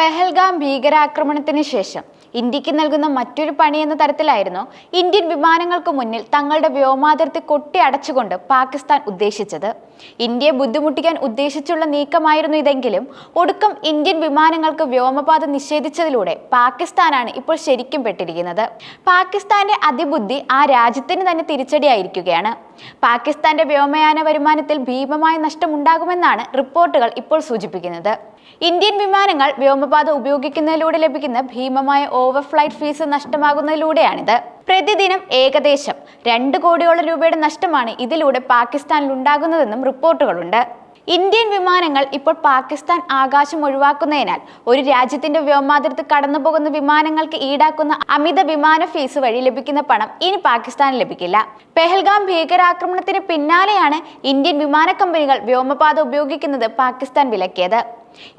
പെഹൽഗാം ഭീകരാക്രമണത്തിന് ശേഷം ഇന്ത്യയ്ക്ക് നൽകുന്ന മറ്റൊരു പണി എന്ന തരത്തിലായിരുന്നു ഇന്ത്യൻ വിമാനങ്ങൾക്ക് മുന്നിൽ തങ്ങളുടെ വ്യോമാതിർത്തി കൊട്ടി അടച്ചുകൊണ്ട് പാകിസ്ഥാൻ ഉദ്ദേശിച്ചത്. ഇന്ത്യയെ ബുദ്ധിമുട്ടിക്കാൻ ഉദ്ദേശിച്ചുള്ള നീക്കമായിരുന്നു ഇതെങ്കിലും ഒടുക്കം ഇന്ത്യൻ വിമാനങ്ങൾക്ക് വ്യോമപാത നിഷേധിച്ചതിലൂടെ പാകിസ്ഥാനാണ് ഇപ്പോൾ ശരിക്കും പെട്ടിരിക്കുന്നത്. പാകിസ്ഥാന്റെ അതിബുദ്ധി ആ രാജ്യത്തിന് തന്നെ തിരിച്ചടിയായിരിക്കുകയാണ്. പാകിസ്ഥാന്റെ വ്യോമയാന വരുമാനത്തിൽ ഭീമമായ നഷ്ടമുണ്ടാകുമെന്നാണ് റിപ്പോർട്ടുകൾ ഇപ്പോൾ സൂചിപ്പിക്കുന്നത്. ഇന്ത്യൻ വിമാനങ്ങൾ വ്യോമപാത ഉപയോഗിക്കുന്നതിലൂടെ ലഭിക്കുന്ന ഭീമമായ ഓവർഫ്ലൈറ്റ് ഫീസ് നഷ്ടമാകുന്നതിലൂടെയാണിത്. പ്രതിദിനം ഏകദേശം രണ്ട് കോടിയോളം രൂപയുടെ നഷ്ടമാണ് ഇതിലൂടെ പാകിസ്ഥാനിൽ ഉണ്ടാകുന്നതെന്നും റിപ്പോർട്ടുകളുണ്ട്. ഇന്ത്യൻ വിമാനങ്ങൾ ഇപ്പോൾ പാകിസ്ഥാൻ ആകാശം ഒഴിവാക്കുന്നതിനാൽ ഒരു രാജ്യത്തിന്റെ വ്യോമാതിർത്തി കടന്നുപോകുന്ന വിമാനങ്ങൾക്ക് ഈടാക്കുന്ന അമിത വിമാന ഫീസ് വഴി ലഭിക്കുന്ന പണം ഇനി പാകിസ്ഥാന് ലഭിക്കില്ല. പെഹൽഗാം ഭീകരാക്രമണത്തിന് പിന്നാലെയാണ് ഇന്ത്യൻ വിമാന കമ്പനികൾ വ്യോമപാത ഉപയോഗിക്കുന്നത് പാകിസ്ഥാൻ വിലക്കിയത്.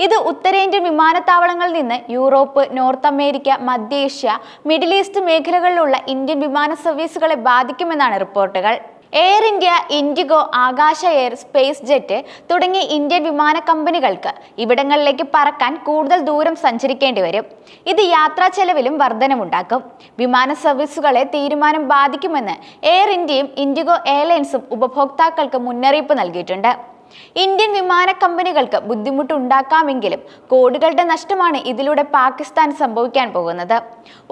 ഇത് ഉത്തരേന്ത്യൻ വിമാനത്താവളങ്ങളിൽ നിന്ന് യൂറോപ്പ് നോർത്ത് അമേരിക്ക മധ്യേഷ്യ മിഡിൽ ഈസ്റ്റ് മേഖലകളിലുള്ള ഇന്ത്യൻ വിമാന സർവീസുകളെ ബാധിക്കുമെന്നാണ് റിപ്പോർട്ടുകൾ. Air India IndiGo Akasa air SpiceJet തുടങ്ങിയ ഇന്ത്യൻ വിമാന കമ്പനികൾക്ക് ഇവിടങ്ങളിലേക്ക് പറക്കാൻ കൂടുതൽ ദൂരം സഞ്ചരിക്കേണ്ടി വരും. ഇത് യാത്രാ ചെലവിലും വർധനമുണ്ടാക്കും. വിമാന സർവീസുകളെ തീരുമാനം ബാധിക്കുമെന്ന് എയർ ഇന്ത്യയും ഇൻഡിഗോ എയർലൈൻസും ഉപഭോക്താക്കൾക്ക് മുന്നറിയിപ്പ് നൽകിയിട്ടുണ്ട്. ഇന്ത്യൻ വിമാന കമ്പനികൾക്ക് ബുദ്ധിമുട്ടുണ്ടാക്കാമെങ്കിലും കോടികളുടെ നഷ്ടമാണ് ഇതിലൂടെ പാകിസ്ഥാൻ സംഭവിക്കാൻ പോകുന്നത്.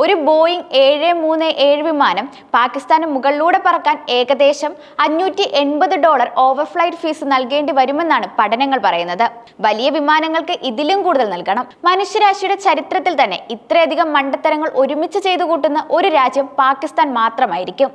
ഒരു ബോയിങ് ഏഴ് മൂന്ന് ഏഴ് വിമാനം പാകിസ്ഥാന് മുകളിലൂടെ പറക്കാൻ ഏകദേശം അഞ്ഞൂറ്റി എൺപത് ഡോളർ ഓവർഫ്ലൈറ്റ് ഫീസ് നൽകേണ്ടി വരുമെന്നാണ് പഠനങ്ങൾ പറയുന്നത്. വലിയ വിമാനങ്ങൾക്ക് ഇതിലും കൂടുതൽ നൽകണം. മനുഷ്യരാശിയുടെ ചരിത്രത്തിൽ തന്നെ ഇത്രയധികം മണ്ടത്തരങ്ങൾ ഒരുമിച്ച് ചെയ്തു കൂട്ടുന്ന ഒരു രാജ്യം പാകിസ്ഥാൻ മാത്രമായിരിക്കും.